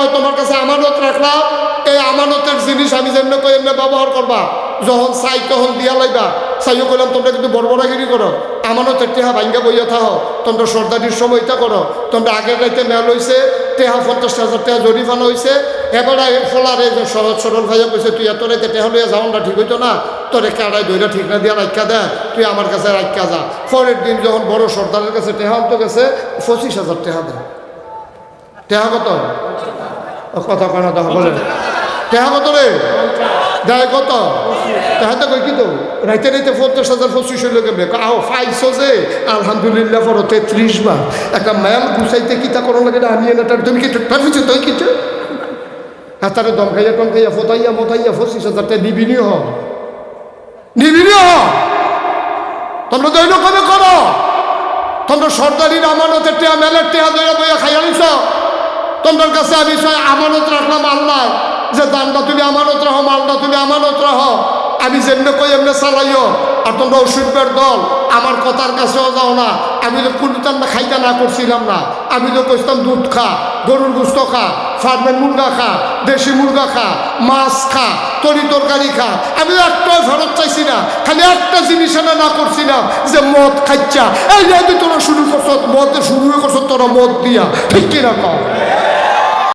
কয় তোমার কাছে আমানত রাখলাম এই আমানতের জিনিস আমি যেমনি কই এমনি ব্যবহার করবা। যখন চাই তখন দিয়া লাইবা চাইও কইলাম, তোমরা কিন্তু বড়বড়াগিরি করো। আমানতের টেহা ভাঙ্গা বইয়া থাহ। তোমরা সর্দারির সময়টা করো। তোমরা আগের রাইতে মেল হয়েছে টেহা পঞ্চাশ হাজার টাকা জরিমানা হয়েছে এবারে ফলারে যে সহজ সরল ভাইয়া কইছে, তুই এত রাইতে টেহা লইয়া যাওয়ানটা ঠিক হইতো না। তোরে কাড়াই দইরা ঠিক না দিয়া রাখা দেয় তুই আমার কাছে রাখা যা। পরের দিন যখন বড় সর্দারের কাছে টেহা আনতে গেছে, পঁচিশ হাজার টেহা দেয় টেহা কত? কথা কেনা দেখা বলে। টেহা কত রে? দেয় কত? তাহাতে কই কি তো? রাইতে রাইতে পঞ্চাশ হাজার, পঁচিশ হইলে কেমনে? আও ফাইছো যে? আলহামদুলিল্লাহ পর তেত্রিশ বার। একটা মেল গুছাইতে কিতা করো লাগে, আনিয়ে না তার তুমি কি পারফিছো তুই কিছু হ্যাঁ তারা দম খাইয়া টম খাইয়া ফোতাইয়া মোতাইয়া পঁচিশ হাজার টাকা নিবিনি হ। নিবিনি হ। তোমরা তো এইরকমই করো। তোমরা সর্দারির আমানতের টেহা মেলের টেহা দইয়া দইয়া খাইয়া তোমার কাছে আমি আমানত রাখলাম আল্লাহ, যে দানটা তুমি আমানত রাখো, মালটা তুমি আমানত রাখো। আমি যেমনি কই এমনি চালাইও। আর তোমরা ওষুধের দল, আমার কথার কাছেও যাও না। আমি তো কুলতান না খাইতে না করছিলাম না। আমি তো কইতাম দুধ খা, গরুর গুস্ত খা, ফার্মের মুরগা খা, দেশি মুরগা খা, মাছ খা, তরি তরকারি খা। আমি একটাও ফেরত চাইছি না। খালি একটা জিনিস এনে না করছিলাম, যে মদ খাইচ্ছা। এই যে তোরা শুরু করছ, মদ শুরু করছ, তোরা মদ দিয়া। ঠিক কিনা কম